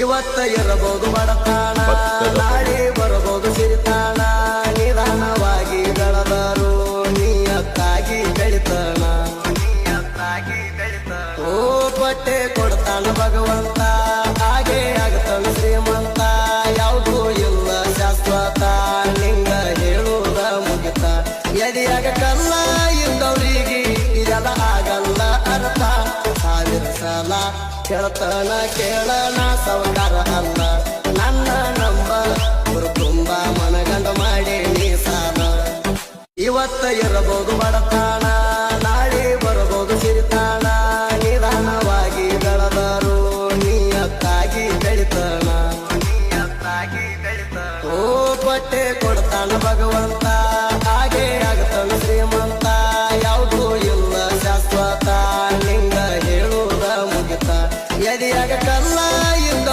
ಇವತ್ತ ಇರಬಹುದು ಬಡತಾಣ ಭತ್ತದ ನಾಳೆ ಬರಬಹುದು ಸಿರಿತಾಣ ನಿಧಾನವಾಗಿ ಬೆಳೆದರು ನೀಯತ್ತಾಗಿ ಬೆಳಿತಾಣ. ಓ ಬಟ್ಟೆ ಕೊಡ್ತಾನ ಭಗವಂತ ಹಾಗೆ ಆಗತಾನ ಶ್ರೀಮಂತ. ಯಾವುದು ಇಲ್ಲ ಶಾಶ್ವತ ನಿಂಗ ಹೇಳುವುದ ಮುಗಿತ. ಎದೆಯಾಗ ಕಲ್ಲ ಇದ್ದವ್ರಿಗೆ ಕೇಳ್ತಾನ ಕೇಳಣ ಸೌಂದರ ಅಲ್ಲ. ನನ್ನ ನಂಬ ಗುರು ತುಂಬ ಮನಗಂಡ ಮಾಡಿ ನೀ ಸಾಲ ಇವತ್ತ ಇರಬಹುದು ಬಡತಾಣ ನಾಳೆ ಬರಬಹುದು ಸಿರಿತಾಣ ನಿಧಾನವಾಗಿ ಬೆಳೆದರು ನೀಯತ್ತಾಗಿ ಬೆಳಿತಾಣ ನೀಯತ್ತಾಗಿ ಬೆಳಿತಾಣ ಓ ಪಟ್ಟೆ ಕೊಡ್ತಾನ ಭಗವಂತ. I got a line.